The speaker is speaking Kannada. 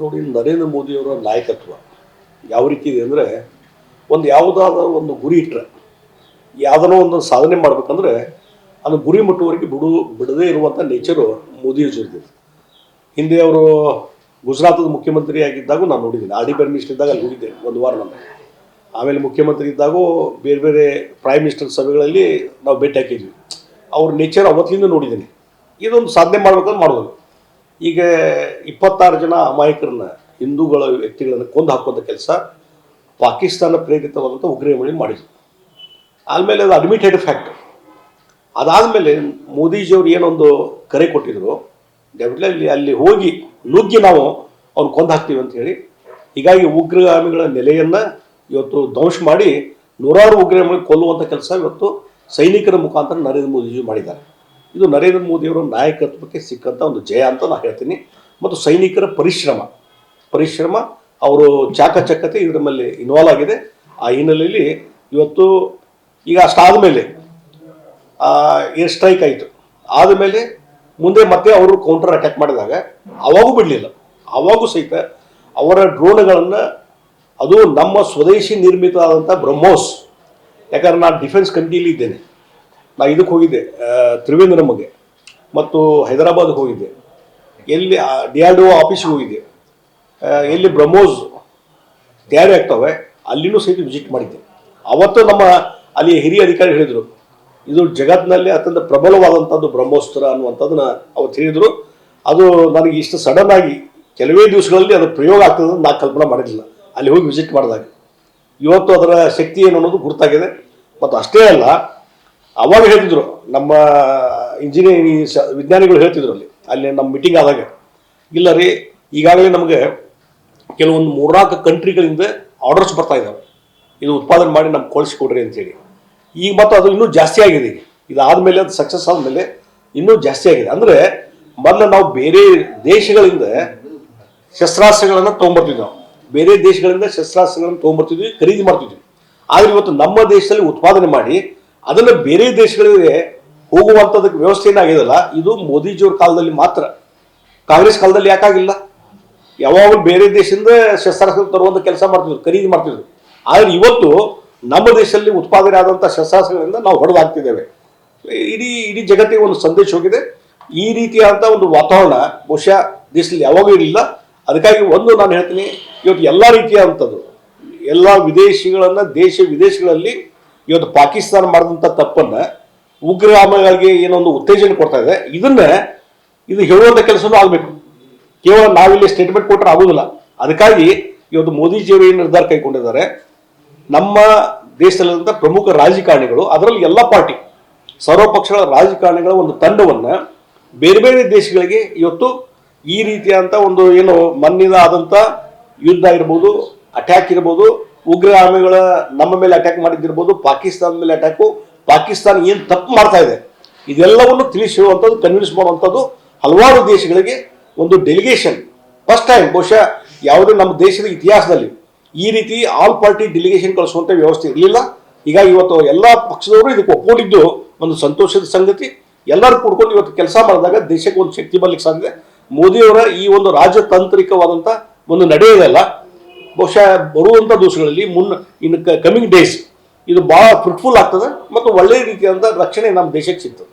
ನೋಡಿ ನರೇಂದ್ರ ಮೋದಿಯವರ ನಾಯಕತ್ವ. ಯಾವ ರೀತಿ ಇದೆ ಅಂದರೆ ಒಂದು ಯಾವುದಾದ ಒಂದು ಗುರಿ ಇಟ್ಟರೆ ಯಾವುದನ್ನೋ ಒಂದು ಸಾಧನೆ ಮಾಡಬೇಕಂದ್ರೆ ಅದು ಗುರಿ ಮುಟ್ಟುವವರೆಗೆ ಬಿಡು, ಬಿಡದೇ ಇರುವಂಥ ನೇಚರು ಮೋದಿಯವ್ರದ್ದು ಹಿಂದೆ ಅವರು ಗುಜರಾತದ ಮುಖ್ಯಮಂತ್ರಿ ಆಗಿದ್ದಾಗೂ ನಾನು ನೋಡಿದ್ದೀನಿ. ಆರ್ ಡಿ ಪಿ ಮಿನಿಸ್ಟರ್ ಇದ್ದಾಗ ಅಲ್ಲಿ ಹೋಗಿದ್ದೆ ಒಂದು ವಾರ ನಾನು. ಆಮೇಲೆ ಮುಖ್ಯಮಂತ್ರಿ ಇದ್ದಾಗೂ ಬೇರೆ ಬೇರೆ ಪ್ರೈಮ್ ಮಿನಿಸ್ಟರ್ ಸಭೆಗಳಲ್ಲಿ ನಾವು ಭೇಟಿ ಹಾಕಿದ್ವಿ. ಅವ್ರ ನೇಚರ್ ಅವತ್ತಿಂದ ನೋಡಿದ್ದೀನಿ. ಇದೊಂದು ಸಾಧನೆ ಮಾಡ್ಬೇಕಂದ್ರೆ ಮಾಡೋದು. ಈಗ ಇಪ್ಪತ್ತಾರು ಜನ ಅಮಾಯಕರನ್ನ, ಹಿಂದೂಗಳ ವ್ಯಕ್ತಿಗಳನ್ನು ಕೊಂದು ಹಾಕುವಂಥ ಕೆಲಸ ಪಾಕಿಸ್ತಾನ ಪ್ರೇರಿತವಾದಂಥ ಉಗ್ರಮಳಿ ಮಾಡಿದ್ರು. ಆದಮೇಲೆ ಅದು ಅಡ್ಮಿಟೆಡ್ ಫ್ಯಾಕ್ಟ್ ಅದಾದಮೇಲೆ ಮೋದಿಜಿಯವರು ಏನೊಂದು ಕರೆ ಕೊಟ್ಟಿದ್ರು ಅಲ್ಲಿ ಅಲ್ಲಿ ಹೋಗಿ ನುಗ್ಗಿ ನಾವು ಅವ್ನು ಕೊಂದು ಹಾಕ್ತೀವಿ ಅಂತ ಹೇಳಿ. ಹೀಗಾಗಿ ಉಗ್ರಗಾಮಿಗಳ ನೆಲೆಯನ್ನು ಇವತ್ತು ಧ್ವಂಸ ಮಾಡಿ ನೂರಾರು ಉಗ್ರಗಾಮಿಗಳು ಕೊಲ್ಲುವಂಥ ಕೆಲಸ ಇವತ್ತು ಸೈನಿಕರ ಮುಖಾಂತರ ನರೇಂದ್ರ ಮೋದಿಜಿ ಮಾಡಿದ್ದಾರೆ. ಇದು ನರೇಂದ್ರ ಮೋದಿಯವರ ನಾಯಕತ್ವಕ್ಕೆ ಸಿಕ್ಕಂಥ ಒಂದು ಜಯ ಅಂತ ನಾನು ಹೇಳ್ತೀನಿ. ಮತ್ತು ಸೈನಿಕರ ಪರಿಶ್ರಮ. ಪರಿಶ್ರಮ, ಅವರು ಚಾಕಚಕ್ಯತೆ ಇದರ ಮೇಲೆ ಇನ್ವಾಲ್ವ್ ಆಗಿದೆ. ಆ ಹಿನ್ನೆಲೆಯಲ್ಲಿ ಇವತ್ತು ಈಗ ಅಷ್ಟಾದ ಮೇಲೆ ಏರ್ ಸ್ಟ್ರೈಕ್ ಆಯಿತು. ಆದಮೇಲೆ ಮುಂದೆ ಮತ್ತೆ ಅವರು ಕೌಂಟರ್ ಅಟ್ಯಾಕ್ ಮಾಡಿದಾಗ ಅವಾಗೂ ಬಿಡಲಿಲ್ಲ. ಅವಾಗೂ ಸಹಿತ ಅವರ ಡ್ರೋನ್ಗಳನ್ನು ಅದು ನಮ್ಮ ಸ್ವದೇಶಿ ನಿರ್ಮಿತ ಆದಂಥ ಬ್ರಹ್ಮೋಸ್. ಯಾಕಂದ್ರೆ ನಾನು ಡಿಫೆನ್ಸ್ ಕಮಿಟಿಯಲ್ಲಿ ಇದ್ದೇನೆ. ನಾ ಇದಕ್ಕೆ ಹೋಗಿದ್ದೆ ತ್ರಿವೇಂದ್ರಮ್ಮಗೆ ಮತ್ತು ಹೈದರಾಬಾದ್ಗೆ ಹೋಗಿದ್ದೆ. ಎಲ್ಲಿ ಡಿ ಆರ್ ಡಿ ಒ ಆಫೀಸ್ಗೆ ಹೋಗಿದ್ದೆ. ಎಲ್ಲಿ ಬ್ರಹ್ಮೋಸ್ ತಯಾರಿ ಆಗ್ತವೆ, ಅಲ್ಲಿನೂ ಸಹಿತ ವಿಸಿಟ್ ಮಾಡಿದ್ದೆ. ಅವತ್ತು ನಮ್ಮ ಅಲ್ಲಿ ಹಿರಿಯ ಅಧಿಕಾರಿ ಹೇಳಿದರು, ಇದು ಜಗತ್ತಿನಲ್ಲಿ ಅತ್ಯಂತ ಪ್ರಬಲವಾದಂಥದ್ದು ಬ್ರಹ್ಮೋಸ್ತ್ರ ಅನ್ನುವಂಥದ್ದನ್ನ ಅವ್ರು ಹೇಳಿದರು ಅದು ನನಗೆ ಇಷ್ಟು ಸಡನ್ ಆಗಿ ಕೆಲವೇ ದಿವಸಗಳಲ್ಲಿ ಅದು ಪ್ರಯೋಗ ಆಗ್ತದೆ ಅಂತ ನಾನು ಕಲ್ಪನೆ ಮಾಡಿರಲಿಲ್ಲ. ಅಲ್ಲಿ ಹೋಗಿ ವಿಸಿಟ್ ಮಾಡಿದಾಗ. ಇವತ್ತು ಅದರ ಶಕ್ತಿ ಏನು ಅನ್ನೋದು ಗುರುತಾಗಿದೆ. ಮತ್ತು ಅಷ್ಟೇ ಅಲ್ಲ ಅವಾಗ ಹೇಳ್ತಿದ್ರು, ನಮ್ಮ ಇಂಜಿನಿಯರಿಂಗ್ ವಿಜ್ಞಾನಿಗಳು ಹೇಳ್ತಿದ್ರು ಅಲ್ಲಿ ಅಲ್ಲಿ ನಮ್ಮ ಮೀಟಿಂಗ್ ಆದಾಗ, ಇಲ್ಲ ರೀ, ಈಗಾಗಲೇ ನಮಗೆ ಕೆಲವೊಂದು ಮೂರ್ನಾಲ್ಕು ಕಂಟ್ರಿಗಳಿಂದ ಆರ್ಡರ್ಸ್ ಬರ್ತಾ ಇದ್ದಾವೆ ಇದು ಉತ್ಪಾದನೆ ಮಾಡಿ ನಮ್ಗೆ ಕಳಿಸ್ಕೊಡ್ರಿ ಅಂತೇಳಿ. ಈಗ ಮತ್ತು ಅದು ಇನ್ನೂ ಜಾಸ್ತಿ ಆಗಿದೆ ಈಗ. ಇದಾದಮೇಲೆ ಅದು ಸಕ್ಸಸ್ ಆದಮೇಲೆ ಇನ್ನೂ ಜಾಸ್ತಿ ಆಗಿದೆ. ಅಂದರೆ ಮೊದಲು ನಾವು ಬೇರೆ ದೇಶಗಳಿಂದ ಶಸ್ತ್ರಾಸ್ತ್ರಗಳನ್ನು ತೊಗೊಂಬರ್ತಿದ್ವಿ ನಾವು. ಬೇರೆ ದೇಶಗಳಿಂದ ಶಸ್ತ್ರಾಸ್ತ್ರಗಳನ್ನು ತೊಗೊಂಬರ್ತಿದ್ವಿ, ಖರೀದಿ ಮಾಡ್ತಿದ್ವಿ. ಆದರೆ ಇವತ್ತು ನಮ್ಮ ದೇಶದಲ್ಲಿ ಉತ್ಪಾದನೆ ಮಾಡಿ ಅದನ್ನು ಬೇರೆ ದೇಶಗಳಿಗೆ ಹೋಗುವಂಥದಕ್ಕೆ ವ್ಯವಸ್ಥೆ ಏನಾಗಿದಲ್ಲ, ಇದು ಮೋದಿಜಿಯವ್ರ ಕಾಲದಲ್ಲಿ ಮಾತ್ರ. ಕಾಂಗ್ರೆಸ್ ಕಾಲದಲ್ಲಿ ಯಾಕಾಗಿಲ್ಲ? ಯಾವಾಗಲೂ ಬೇರೆ ದೇಶದಿಂದ ಶಸ್ತ್ರಾಸ್ತ್ರ ತರುವಂಥ ಕೆಲಸ ಮಾಡ್ತಿದ್ರು, ಖರೀದಿ ಮಾಡ್ತಿದ್ರು. ಆದರೆ ಇವತ್ತು ನಮ್ಮ ದೇಶದಲ್ಲಿ ಉತ್ಪಾದನೆ ಆದಂಥ ಶಸ್ತ್ರಾಸ್ತ್ರಗಳಿಂದ ನಾವು ಹೊಡೆದಾಗ್ತಿದ್ದೇವೆ. ಇಡೀ ಇಡೀ ಜಗತ್ತಿಗೆ ಒಂದು ಸಂದೇಶ ಹೋಗಿದೆ. ಈ ರೀತಿಯಾದಂಥ ಒಂದು ವಾತಾವರಣ ಬಹುಶಃ ದೇಶದಲ್ಲಿ ಯಾವಾಗೂ ಇರಲಿಲ್ಲ. ಅದಕ್ಕಾಗಿ ಒಂದು ನಾನು ಹೇಳ್ತೀನಿ, ಇವತ್ತು ಎಲ್ಲ ರೀತಿಯಾದಂಥದ್ದು ಎಲ್ಲ ವಿದೇಶಿಗಳನ್ನು ದೇಶ ವಿದೇಶಗಳಲ್ಲಿ ಇವತ್ತು ಪಾಕಿಸ್ತಾನ ಮಾಡಿದಂಥ ತಪ್ಪನ್ನ ಉಗ್ರಗಾಮಿಗಳಿಗೆ ಏನೊಂದು ಉತ್ತೇಜನ ಕೊಡ್ತಾ ಇದೆ. ಇದನ್ನ ಇದು ಹೇಳುವಂಥ ಕೆಲಸನೂ ಆಗಬೇಕು. ಕೇವಲ ನಾವಿಲ್ಲಿ ಸ್ಟೇಟ್ಮೆಂಟ್ ಕೊಟ್ಟರೆ ಆಗೋದಿಲ್ಲ. ಅದಕ್ಕಾಗಿ ಇವತ್ತು ಮೋದಿಜಿಯವರು ಏನು ನಿರ್ಧಾರ ಕೈಗೊಂಡಿದ್ದಾರೆ? ನಮ್ಮ ದೇಶದಲ್ಲಿರುವಂಥ ಪ್ರಮುಖ ರಾಜಕಾರಣಿಗಳು, ಅದರಲ್ಲಿ ಎಲ್ಲ ಪಾರ್ಟಿ, ಸರ್ವಪಕ್ಷಗಳ ರಾಜಕಾರಣಿಗಳ ಒಂದು ತಂಡವನ್ನು ಬೇರೆ ಬೇರೆ ದೇಶಗಳಿಗೆ ಇವತ್ತು ಈ ರೀತಿಯಾದಂಥ ಒಂದು ಏನು ಮಣ್ಣಿನ ಆದಂಥ ಯುದ್ಧ ಇರ್ಬೋದು ಅಟ್ಯಾಕ್ ಇರ್ಬೋದು ಉಗ್ರಗಾಮಿಗಳ ನಮ್ಮ ಮೇಲೆ ಅಟ್ಯಾಕ್ ಮಾಡಿದ್ದಿರ್ಬೋದು ಪಾಕಿಸ್ತಾನದ ಮೇಲೆ ಅಟ್ಯಾಕು ಪಾಕಿಸ್ತಾನ ಏನು ತಪ್ಪು ಮಾಡ್ತಾ ಇದೆ? ಇದೆಲ್ಲವನ್ನು ತಿಳಿಸಿ ಹೇಳುವಂಥದ್ದು ಕನ್ವಿನ್ಸ್ ಮಾಡುವಂಥದ್ದು ಹಲವಾರು ದೇಶಗಳಿಗೆ ಒಂದು ಡೆಲಿಗೇಷನ್ ಫಸ್ಟ್ ಟೈಮ್ ಬಹುಶಃ ಯಾವುದೇ ನಮ್ಮ ದೇಶದ ಇತಿಹಾಸದಲ್ಲಿ ಈ ರೀತಿ ಆಲ್ ಪಾರ್ಟಿ ಡೆಲಿಗೇಷನ್ ಕಳಿಸುವಂಥ ವ್ಯವಸ್ಥೆ ಇರಲಿಲ್ಲ. ಹೀಗಾಗಿ ಇವತ್ತು ಎಲ್ಲ ಪಕ್ಷದವರು ಇದಕ್ಕೆ ಒಪ್ಕೊಂಡಿದ್ದು ಒಂದು ಸಂತೋಷದ ಸಂಗತಿ. ಎಲ್ಲರೂ ಕೂಡ್ಕೊಂಡು ಇವತ್ತು ಕೆಲಸ ಮಾಡಿದಾಗ ದೇಶಕ್ಕೆ ಒಂದು ಶಕ್ತಿ ಬರ್ಲಿಕ್ಕೆ ಸಾಧ್ಯ. ಮೋದಿಯವರ ಈ ಒಂದು ರಾಜತಾಂತ್ರಿಕವಾದಂಥ ಒಂದು ನಡೆಯೋದಲ್ಲ ಬಹುಶಃ ಬರುವಂಥ ದಿವಸಗಳಲ್ಲಿ ಮುನ್ನ, ಇನ್ನು ಕಮಿಂಗ್ ಡೇಸ್ ಇದು ಭಾಳ ಫ್ರೂಟ್ಫುಲ್ ಆಗ್ತದೆ ಮತ್ತು ಒಳ್ಳೆಯ ರೀತಿಯಾದಂಥ ರಕ್ಷಣೆ ನಮ್ಮ ದೇಶಕ್ಕೆ ಸಿಗ್ತದೆ.